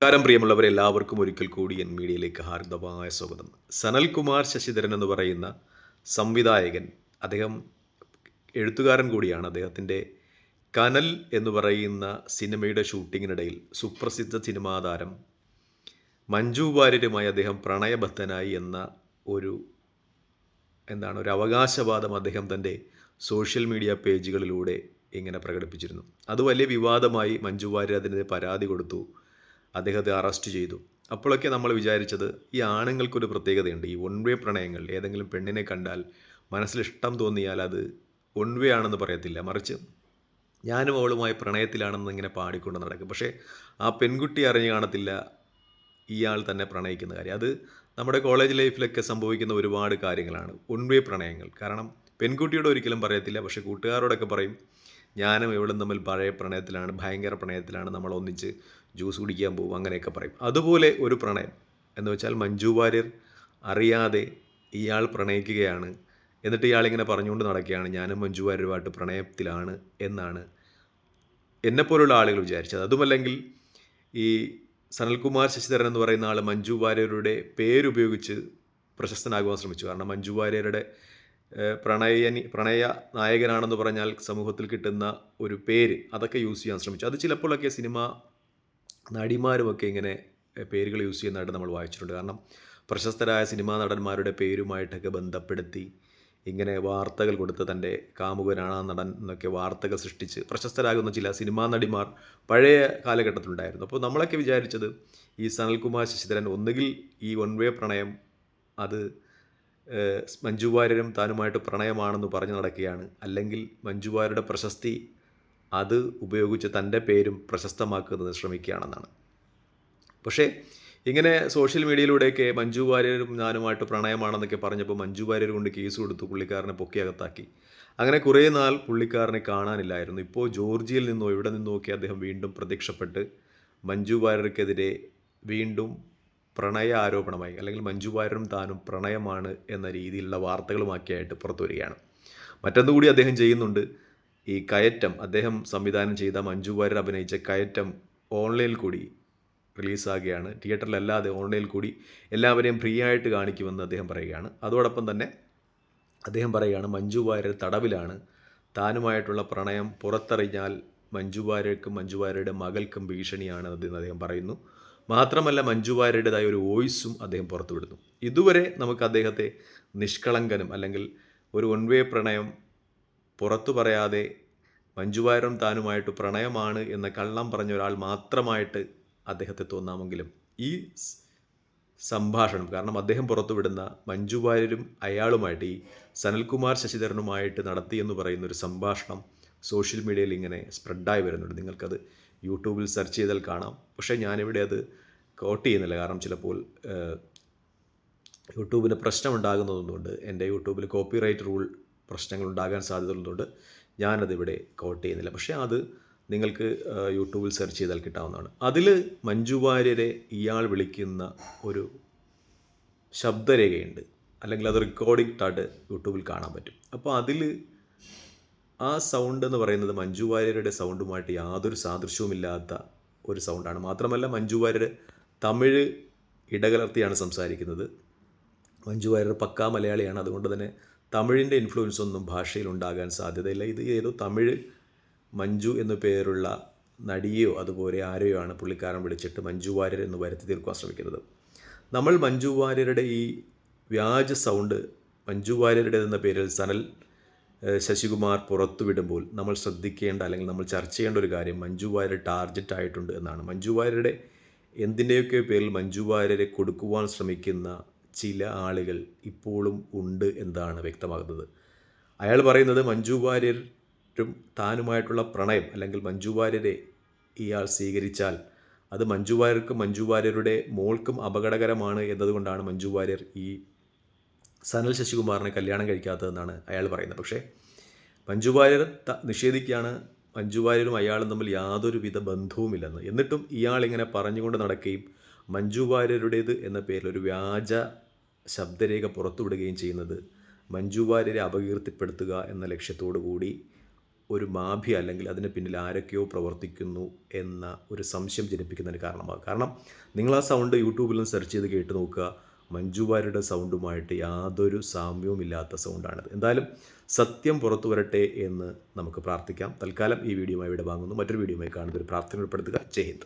നമസ്കാരം പ്രിയമുള്ളവരെ എല്ലാവർക്കും ഒരിക്കൽ കൂടി എൻ മീഡിയയിലേക്ക് ഹാർദവമായ സ്വാഗതം. സനൽകുമാർ ശശിധരൻ എന്ന് പറയുന്ന സംവിധായകൻ അദ്ദേഹം എഴുത്തുകാരൻ കൂടിയാണ്. അദ്ദേഹത്തിന്റെ കനൽ എന്ന് പറയുന്ന സിനിമയുടെ ഷൂട്ടിങ്ങിനിടയിൽ സുപ്രസിദ്ധ സിനിമാ താരം മഞ്ജു വാര്യരുമായി അദ്ദേഹം പ്രണയബദ്ധനായി എന്ന ഒരു എന്താണ് ഒരു അവകാശവാദം അദ്ദേഹം തന്റെ സോഷ്യൽ മീഡിയ പേജുകളിലൂടെ ഇങ്ങനെ പ്രകടിപ്പിച്ചിരുന്നു. അത് വലിയ വിവാദമായി മഞ്ജു വാര്യർ അതിനെതിരെ പരാതി കൊടുത്തു. അദ്ദേഹത്തെ അറസ്റ്റ് ചെയ്തു. അപ്പോഴൊക്കെ നമ്മൾ വിചാരിച്ചത് ഈ ആണുങ്ങൾക്കൊരു പ്രത്യേകതയുണ്ട്. ഈ വൺ വേ പ്രണയങ്ങൾ ഏതെങ്കിലും പെണ്ണിനെ കണ്ടാൽ മനസ്സിൽ ഇഷ്ടം തോന്നിയാൽ അത് വൺ വേ ആണെന്ന് പറയത്തില്ല. മറിച്ച് ഞാനും അവളുമായി പ്രണയത്തിലാണെന്ന് ഇങ്ങനെ പാടിക്കൊണ്ട് നടക്കും. പക്ഷേ ആ പെൺകുട്ടി അറിഞ്ഞു കാണത്തില്ല ഇയാൾ തന്നെ പ്രണയിക്കുന്ന കാര്യം. അത് നമ്മുടെ കോളേജ് ലൈഫിലൊക്കെ സംഭവിക്കുന്ന ഒരുപാട് കാര്യങ്ങളാണ്. വൺ വേ പ്രണയങ്ങൾ. കാരണം പെൺകുട്ടിയോട് ഒരിക്കലും പറയത്തില്ല. പക്ഷേ കൂട്ടുകാരോടൊക്കെ പറയും ഞാനും ഇവളും തമ്മിൽ പഴയ പ്രണയത്തിലാണ് ഭയങ്കര പ്രണയത്തിലാണ്. നമ്മൾ ഒന്നിച്ച് ജ്യൂസ് കുടിക്കാൻ പോകും അങ്ങനെയൊക്കെ പറയും. അതുപോലെ ഒരു പ്രണയം എന്ന് വെച്ചാൽ മഞ്ജു വാര്യർ അറിയാതെ ഇയാൾ പ്രണയിക്കുകയാണ്. എന്നിട്ട് ഇയാളിങ്ങനെ പറഞ്ഞുകൊണ്ട് നടക്കുകയാണ് ഞാനും മഞ്ജു വാര്യരുമായിട്ട് പ്രണയത്തിലാണ് എന്നാണ് എന്നെപ്പോലുള്ള ആളുകൾ വിചാരിച്ചത്. അതുമല്ലെങ്കിൽ ഈ സനൽകുമാർ ശശിധരൻ എന്ന് പറയുന്ന ആൾ മഞ്ജു വാര്യരുടെ പേരുപയോഗിച്ച് പ്രശസ്തനാകുവാൻ ശ്രമിച്ചു. കാരണം മഞ്ജു വാര്യരുടെ പ്രണയനി പ്രണയ നായകനാണെന്ന് പറഞ്ഞാൽ സമൂഹത്തിൽ കിട്ടുന്ന ഒരു പേര്. അതൊക്കെ യൂസ് ചെയ്യാൻ ശ്രമിച്ചു. അത് ചിലപ്പോഴൊക്കെ സിനിമ നടിമാരുമൊക്കെ ഇങ്ങനെ പേരുകൾ യൂസ് ചെയ്യുന്നതായിട്ട് നമ്മൾ വായിച്ചിട്ടുണ്ട്. കാരണം പ്രശസ്തരായ സിനിമാ നടന്മാരുടെ പേരുമായിട്ടൊക്കെ ബന്ധപ്പെടുത്തി ഇങ്ങനെ വാർത്തകൾ കൊടുത്ത് തന്റെ കാമുകനാണ് നടൻ എന്നൊക്കെ വാർത്തകൾ സൃഷ്ടിച്ച് പ്രശസ്തരാകുന്ന ചില സിനിമാ നടിമാർ പഴയ കാലഘട്ടത്തിലുണ്ടായിരുന്നു. അപ്പോൾ നമ്മളൊക്കെ വിചാരിച്ചത് ഈ സനൽകുമാർ ശശിധരൻ ഒന്നുകിൽ ഈ വൺ വേ പ്രണയം അത് മഞ്ജു വാര്യരും താനുമായിട്ട് പ്രണയമാണെന്ന് പറഞ്ഞു നടക്കുകയാണ്. അല്ലെങ്കിൽ മഞ്ജു വാര്യരുടെ പ്രശസ്തി അത് ഉപയോഗിച്ച് തന്റെ പേരും പ്രശസ്തമാക്കുന്നത് ശ്രമിക്കുകയാണെന്നാണ്. പക്ഷേ ഇങ്ങനെ സോഷ്യൽ മീഡിയയിലൂടെയൊക്കെ മഞ്ജു വാര്യരും ഞാനുമായിട്ട് പ്രണയമാണെന്നൊക്കെ പറഞ്ഞപ്പോൾ മഞ്ജു വാര്യർ കൊണ്ട് കേസ് കൊടുത്തു പുള്ളിക്കാരനെ പൊക്കിയകത്താക്കി അങ്ങനെ കുറേ നാൾ പുള്ളിക്കാരനെ കാണാനില്ലായിരുന്നു. ഇപ്പോൾ ജോർജിയയിൽ നിന്നോ ഇവിടെ നിന്നോ ഒക്കെ അദ്ദേഹം വീണ്ടും പ്രത്യക്ഷപ്പെട്ട് മഞ്ജു വാര്യർക്കെതിരെ വീണ്ടും പ്രണയ ആരോപണമായി അല്ലെങ്കിൽ മഞ്ജു വാര്യരും താനും പ്രണയമാണ് എന്ന രീതിയിലുള്ള വാർത്തകളുമാക്കിയായിട്ട് പുറത്തു വരികയാണ് മറ്റൊന്നു കൂടി അദ്ദേഹം ചെയ്യുന്നുണ്ട്. ഈ കയറ്റം അദ്ദേഹം സംവിധാനം ചെയ്ത മഞ്ജു വാര്യർ അഭിനയിച്ച കയറ്റം ഓൺലൈനിൽ കൂടി റിലീസാകുകയാണ്. തിയേറ്ററിലല്ലാതെ ഓൺലൈനിൽ കൂടി എല്ലാവരെയും ഫ്രീ ആയിട്ട് കാണിക്കുമെന്ന് അദ്ദേഹം പറയുകയാണ്. അതോടൊപ്പം തന്നെ അദ്ദേഹം പറയുകയാണ് മഞ്ജു വാര്യർ തടവിലാണ്. താനുമായിട്ടുള്ള പ്രണയം പുറത്തറിഞ്ഞാൽ മഞ്ജു വാര്യർക്കും മഞ്ജു വാര്യരുടെ മകൾക്കും ഭീഷണിയാണ് അദ്ദേഹം പറയുന്നു. മാത്രമല്ല മഞ്ജു വാര്യരുടേതായ ഒരു വോയിസും അദ്ദേഹം പുറത്തുവിടുന്നു. ഇതുവരെ നമുക്ക് അദ്ദേഹത്തെ നിഷ്കളങ്കനും അല്ലെങ്കിൽ ഒരു വൺ വേ പ്രണയം പുറത്തു പറയാതെ മഞ്ജു താനുമായിട്ട് പ്രണയമാണ് എന്ന കള്ളം പറഞ്ഞ ഒരാൾ മാത്രമായിട്ട് അദ്ദേഹത്തെ തോന്നാമെങ്കിലും ഈ സംഭാഷണം കാരണം അദ്ദേഹം പുറത്തുവിടുന്ന മഞ്ജു വാര്യരും അയാളുമായിട്ട് ഈ സനൽകുമാർ ശശിധരനുമായിട്ട് നടത്തിയെന്ന് പറയുന്ന ഒരു സംഭാഷണം സോഷ്യൽ മീഡിയയിൽ ഇങ്ങനെ സ്പ്രെഡായി വരുന്നുണ്ട്. നിങ്ങൾക്കത് യൂട്യൂബിൽ സെർച്ച് ചെയ്താൽ കാണാം. പക്ഷേ ഞാനിവിടെ അത് കോട്ട് ചെയ്യുന്നില്ല. കാരണം ചിലപ്പോൾ യൂട്യൂബിന് പ്രശ്നമുണ്ടാകുന്നതുകൊണ്ട് എന്റെ യൂട്യൂബിൽ കോപ്പിറൈറ്റ് റൂൾ പ്രശ്നങ്ങൾ ഉണ്ടാകാൻ സാധ്യതയുള്ളതുകൊണ്ട് ഞാനതിവിടെ കോട്ട് ചെയ്യുന്നില്ല. പക്ഷേ അത് നിങ്ങൾക്ക് യൂട്യൂബിൽ സെർച്ച് ചെയ്താൽ കിട്ടാവുന്നതാണ്. അതിൽ മഞ്ജു വാര്യരെ ഇയാൾ വിളിക്കുന്ന ഒരു ശബ്ദരേഖയുണ്ട്. അല്ലെങ്കിൽ അത് റെക്കോർഡിംഗ് ആയിട്ട് യൂട്യൂബിൽ കാണാൻ പറ്റും. അപ്പോൾ അതിൽ ആ സൗണ്ട് എന്ന് പറയുന്നത് മഞ്ജു വാര്യരുടെ സൗണ്ടുമായിട്ട് യാതൊരു സാദൃശ്യവുമില്ലാത്ത ഒരു സൗണ്ടാണ് മാത്രമല്ല മഞ്ജു വാര്യർ തമിഴ് ഇടകലർത്തിയാണ് സംസാരിക്കുന്നത്. മഞ്ജു വാര്യർ പക്കാ മലയാളിയാണ്. അതുകൊണ്ട് തന്നെ തമിഴിന്റെ ഇൻഫ്ലുവൻസ് ഒന്നും ഭാഷയിൽ ഉണ്ടാകാൻ സാധ്യതയില്ല. ഇത് ഏതോ തമിഴ് മഞ്ജു എന്നു പേരുള്ള നടിയോ അതുപോലെ ആരെയോ ആണ് പുള്ളിക്കാരൻ വിളിച്ചിട്ട് മഞ്ജു വാര്യർ എന്ന് വരുത്തി തീർക്കാൻ ശ്രമിക്കുന്നത്. നമ്മൾ മഞ്ജു വാര്യരുടെ ഈ വ്യാജ സൗണ്ട് മഞ്ജു വാര്യരുടെ എന്ന പേരിൽ സനൽ ശശികുമാർ പുറത്തുവിടുമ്പോൾ നമ്മൾ ശ്രദ്ധിക്കേണ്ട അല്ലെങ്കിൽ നമ്മൾ ചർച്ച ചെയ്യേണ്ട ഒരു കാര്യം മഞ്ജു വാര്യർ ടാർഗറ്റ് ആയിട്ടുണ്ട് എന്നാണ്. മഞ്ജു വാര്യരുടെ എന്തിന്റെയൊക്കെ പേരിൽ മഞ്ജു വാര്യരെ കൊടുക്കുവാൻ ശ്രമിക്കുന്ന ചില ആളുകൾ ഇപ്പോഴും ഉണ്ട് എന്നാണ് വ്യക്തമാകുന്നത്. അയാൾ പറയുന്നത് മഞ്ജു വാര്യരും താനുമായിട്ടുള്ള പ്രണയം അല്ലെങ്കിൽ മഞ്ജു വാര്യരെ ഇയാൾ സ്വീകരിച്ചാൽ അത് മഞ്ജു വാര്യർക്കും മഞ്ജു വാര്യരുടെ മോൾക്കും അപകടകരമാണ് എന്നതുകൊണ്ടാണ് മഞ്ജു വാര്യർ ഈ സനൽ ശശികുമാറിനെ കല്യാണം കഴിക്കാത്തതെന്നാണ് അയാൾ പറയുന്നത്. പക്ഷേ മഞ്ജു വാര്യർ നിഷേധിക്കുകയാണ്. മഞ്ജു വാര്യരും അയാളും തമ്മിൽ യാതൊരുവിധ ബന്ധവുമില്ലെന്ന്. എന്നിട്ടും ഇയാൾ ഇങ്ങനെ പറഞ്ഞുകൊണ്ട് നടക്കുകയും മഞ്ജു വാര്യരുടേത് എന്ന പേരിൽ ഒരു വ്യാജ ശബ്ദരേഖ പുറത്തുവിടുകയും ചെയ്യുന്നത് മഞ്ജു വാര്യരെ അപകീർത്തിപ്പെടുത്തുക എന്ന ലക്ഷ്യത്തോടു കൂടി ഒരു മാഫിയ അല്ലെങ്കിൽ അതിന് പിന്നിൽ ആരൊക്കെയോ പ്രവർത്തിക്കുന്നു എന്ന ഒരു സംശയം ജനിപ്പിക്കുന്നതിന് കാരണമാകും. കാരണം നിങ്ങൾ ആ സൗണ്ട് യൂട്യൂബിലും സെർച്ച് ചെയ്ത് കേട്ട് നോക്കുക. മഞ്ജു സൗണ്ടുമായിട്ട് യാതൊരു സാമ്യവും ഇല്ലാത്ത സൗണ്ടാണിത്. എന്തായാലും സത്യം പുറത്തു വരട്ടെ എന്ന് നമുക്ക് പ്രാർത്ഥിക്കാം. തൽക്കാലം ഈ വീഡിയോയുമായി ഇവിടെ വാങ്ങുന്നു. മറ്റൊരു വീഡിയോയുമായി കാണുന്നൊരു പ്രാർത്ഥന ഉൾപ്പെടുത്തുക ജയ് ഹിന്ദ്.